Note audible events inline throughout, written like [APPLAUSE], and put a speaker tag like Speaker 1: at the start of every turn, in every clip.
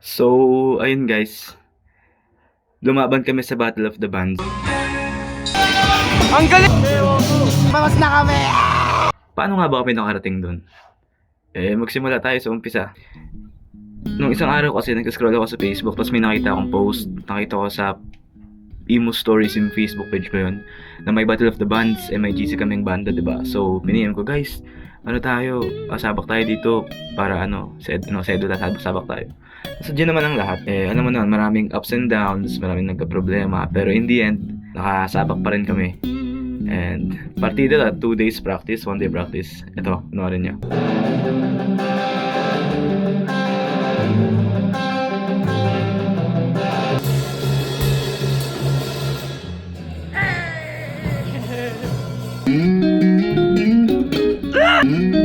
Speaker 1: So, ayun guys. Lumaban kami sa Battle of the Bands.
Speaker 2: Ang galing! Mamas na kami!
Speaker 1: Paano nga ba kami nakarating doon? Eh, magsimula tayo sa umpisa. Nung isang araw kasi, nag-scroll ako sa Facebook, tapos may nakita akong post. Nakita ko sa emo stories yung Facebook page ko yun, na may Battle of the Bands, MIGC kaming banda, di ba? So, piniyam ko, guys, ano tayo, ah, sabak tayo dito para ano, sed, ano, sedula, sabak, sabak tayo. So, dyan naman ang lahat. Eh, alam mo naman, maraming ups and downs, maraming nagka-problema, pero in the end, nakasabak pa rin kami. And, partida na, two days practice, one day practice. Ito, panoorin nyo. Ang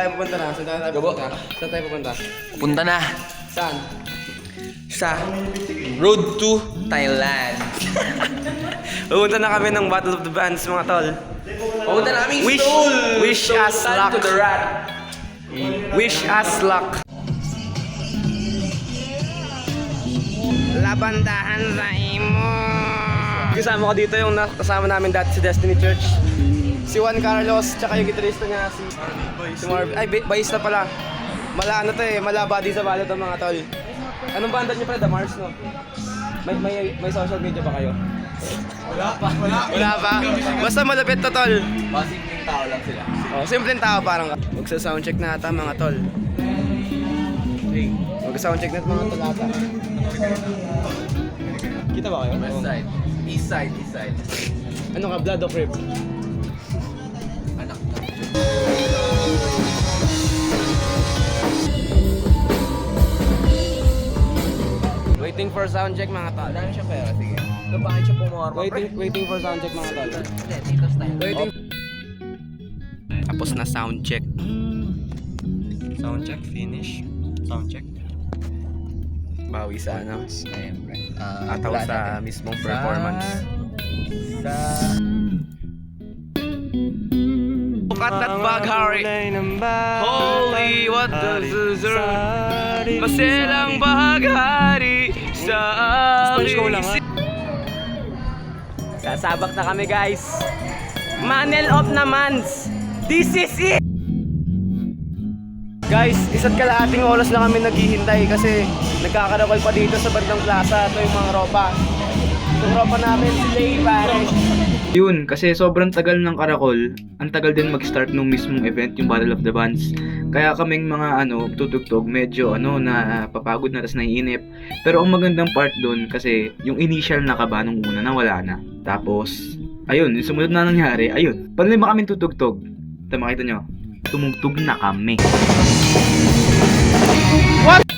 Speaker 2: tayo pupunta na? Saan tayo pupunta? Saan tayo pupunta?
Speaker 3: Punta na
Speaker 2: Saan?
Speaker 3: sa Road to Thailand. [LAUGHS]
Speaker 2: Pupunta na kami ng Battle of the Bands mga tol.
Speaker 3: Pupunta
Speaker 2: Wish-
Speaker 3: Seoul.
Speaker 2: wish
Speaker 3: So,
Speaker 2: us luck.
Speaker 3: to the rat.
Speaker 2: Wish us luck. Labandahan sa imo. Kasama ko dito yung na- kasama namin dati sa Destiny Church. Si Juan Carlos, tsaka yung gitarista niya si si Marv. Ay, ba- bayis na pala. Mala ano to eh, mala body sa balot ng mga tol. Anong banda niyo pala? The Mars, no? May, may, may social media ba kayo? Wala pa. Wala pa? Basta malapit to, tol.
Speaker 3: Masimpleng tao lang sila.
Speaker 2: Oh, simpleng tao parang magsa-soundcheck na ata mga tol. Magsa-soundcheck na mga tol ata. Kita ba kayo?
Speaker 3: West side. East side, east side.
Speaker 2: Ano ka, Blood of Rip? Waiting for soundcheck mga tol.
Speaker 3: Dami siya pera, sige. So, bakit siya pumorma?
Speaker 2: Waiting, waiting for soundcheck mga tol.
Speaker 3: Hindi, dito style.
Speaker 2: Waiting. Tapos na soundcheck. Soundcheck, finish. Soundcheck. Bawi sa ano?
Speaker 3: Siyempre. Ah,
Speaker 2: Ataw sa mismong performance.
Speaker 3: Sa...
Speaker 2: At that baghari. Holy, what does deserve? Maselang baghari sa aking Sasabak na kami guys. Manel of namans. This is it! Guys, isa't kalahating oras na kami naghihintay kasi nagkakarakol pa dito sa bandang plaza. Ito yung mga ropa. Yung ropa namin, si Lay, pare.
Speaker 1: Yun, kasi sobrang tagal ng Karakol, ang tagal din mag-start nung mismong event, yung Battle of the Bands. Kaya kaming mga ano, tutugtog, medyo ano, na papagod na, tas naiinip. Pero ang magandang part doon, kasi yung initial na kaba nung una, nawala na. Tapos, ayun, yung sumunod na nangyari, ayun, panlima kami tutugtog. Ito, makita nyo, tumugtog na kami. Tapos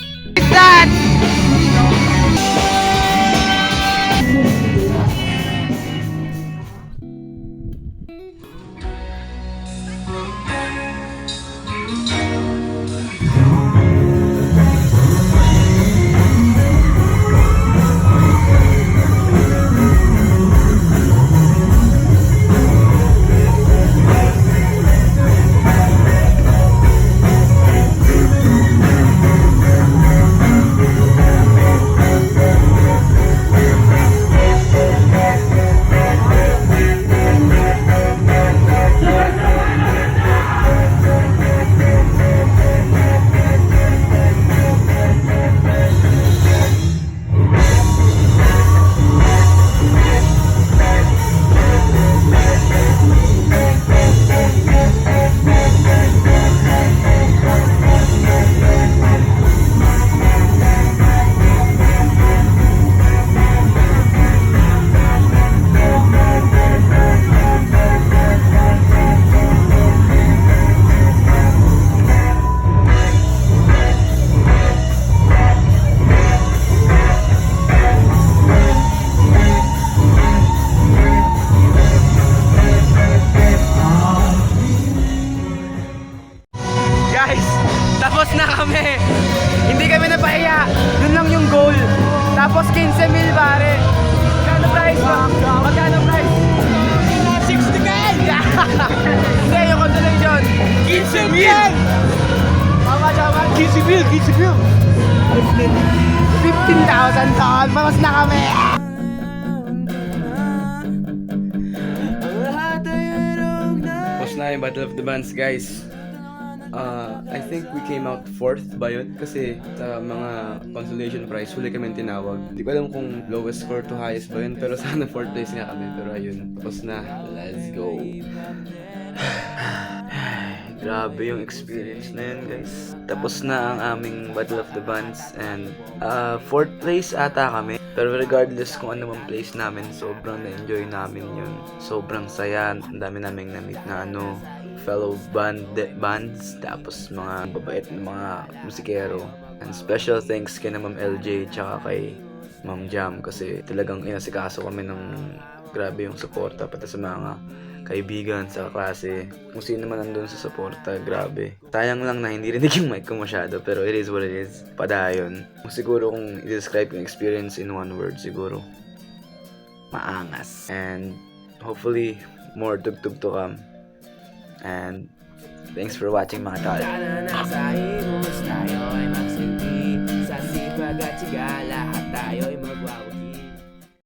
Speaker 1: na kami. Hindi kami napahiya. Yun lang yung goal. Tapos 15 mil pare. Magkano price mo? Magkano price? 60 ka! Hindi, yung consolation. 15 mil! Tama, tama. 15 mil, 15 mil. 15,000 taon. Mamas na kami. Tapos na yung Battle of the Bands, guys. Uh, I think we came out fourth ba yun? Kasi sa mga consolation prize, huli kami tinawag. Hindi ko alam kung lowest score to highest ba yun, pero sana fourth place nga kami. Pero ayun, tapos na. Let's go. [SIGHS] Grabe yung experience na yun, guys. Tapos na ang aming Battle of the Bands and uh, fourth place ata kami. Pero regardless kung ano mang place namin, sobrang na-enjoy namin yun. Sobrang saya. Ang dami naming na-meet na ano, fellow band bands, tapos mga babait na mga musikero. And special thanks kay na Ma'am LJ tsaka kay Ma'am Jam kasi talagang inasikaso kami ng grabe yung suporta pati sa mga kaibigan sa klase. Kung sino man nandun sa suporta, grabe. Sayang lang na hindi rinig [LAUGHS] yung mic ko masyado pero it is what it is. Padayon. Siguro kung i-describe yung experience in one word siguro maangas. And hopefully more tugtog to come. And thanks for watching mga tol.
Speaker 4: Sana nasa tayo ay magsilbi Sa sipag at